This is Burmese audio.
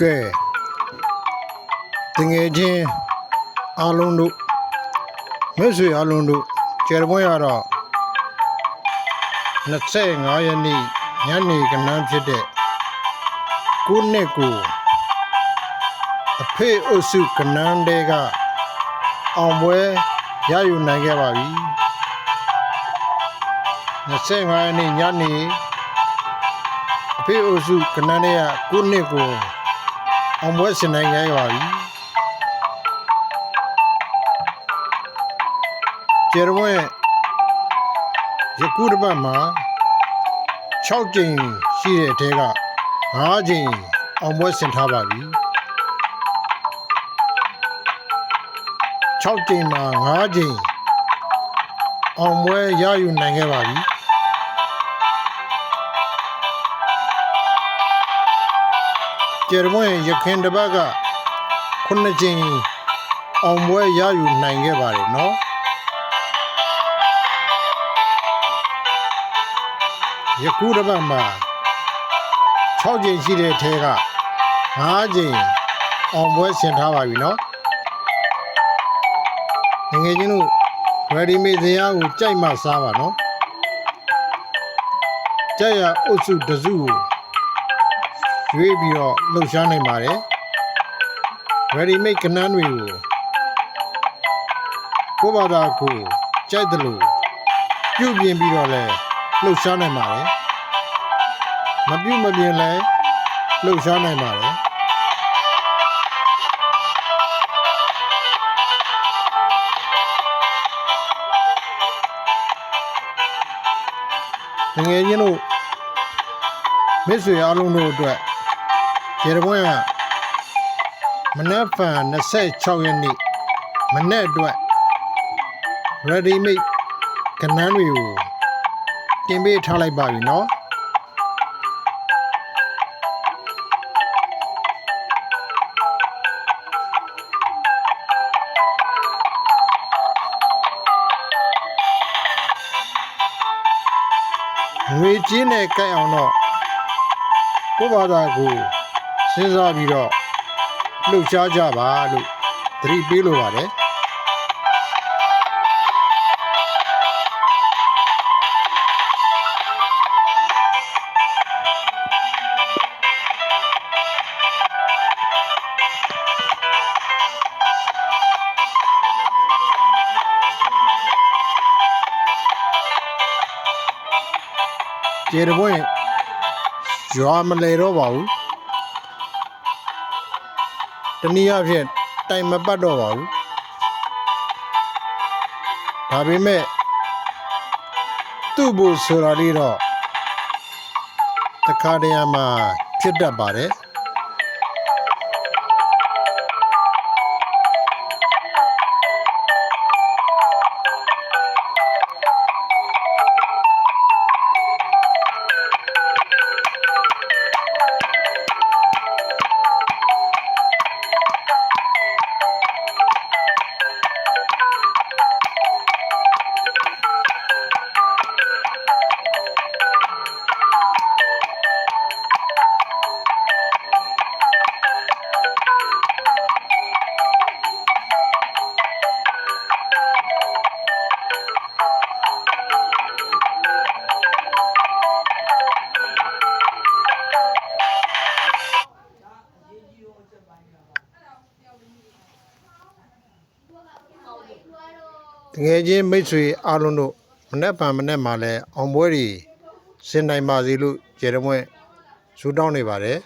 ကဲတငယ်ချင်းအားလုံးတို့မိတ်ဆွေအားလုံးတို့ကျေရပွဲရတော့25ရက်နေ့ညနေကနန်းဖြစ်တဲ့ကိုနှစ်ကိုအဖေအုပ်စုကနန်းတဲကအောင်ပွဲရယူနိုင်ခဲ့ပါပြီ25ရက်နေ့ညနေအဖေအုပ်စုကနန်းတဲကကိုနှစ်ကို အောင်ပွဲဆင်နိုင်ခဲ့ပါပြီကျေရပွဲယခုတစ်ပတ်မှာ6ကြိမ်ရှိတဲ့အထဲက5ကြိမ်အောင်ပွဲဆင်ထားပါပြီ6ကြိမ်မှာ5ကြိမ်အောင်ပွဲရယူနိုင်ခဲ့ပါပြီ ကျေမွေရခင်တပတ်ကခုနှစ်ကြိမ်အောင်ပွဲရယူနိုင်ခဲ့ပါတယ်နော်ယခုတပတ်မှာ6ကြိမ်ရှိတဲ့အထက်က5ကြိမ်အောင်ပွဲဆင်ထားပါပြီနော်ငယ်ချင်းတို့ ready made တရားကိုကြိုက်မှစားပါနော်ကြက်ရအုပ်စုတစုကို ရွေးပြီးတော့လှုပ်ရှားနိုင်ပါတယ် ready made ကနန်းတွေကိုကိုယ့်ဘာသာကိုကြိုက်တယ်လို့ပြုပြင်ပြီးတော့လဲလှုပ်ရှားနိုင်ပါတယ်မပြုတ်မပြင်းလဲလှုပ်ရှားနိုင်ပါတယ်ငငယ်ချင်းတို့မိတ်ဆွေအားလုံးတို့အတွက် ကျေရပွင့်ကမနက်ဖန်26ရက်နေ့မနေ့အတွက် ready made ကနန်းတွေကိုတင်ပေးထားလိုက်ပါပြီเนาะ ငွေကြေးနဲ့ကြိုက်အောင်တော့ကိုယ့်ဘာသာကို စဉ်းစားပြီးတော့လှုပ်ရှားကြပါလို့သတိပေးလိုပါတယ်ကျေတပွင့်ရွာမလဲတော့ပါဘူး တနည်းအားဖြင့်တိုင်မပတ်တော့ပါဘူးဒါပေမဲ့သူ့ဘို့ဆိုတာလေးတော့တခါတည်းမှာဖြစ်တတ်ပါတယ် တကယ်ချင်းမိတ်ဆွေအားလုံးတို့မနေ့ဗန်မနေ့မှာလဲအောင်ပွဲတွေစင်နိုင်ပါစေလို့ကျေတပွင့်ဆူတောင်းနေပါတယ်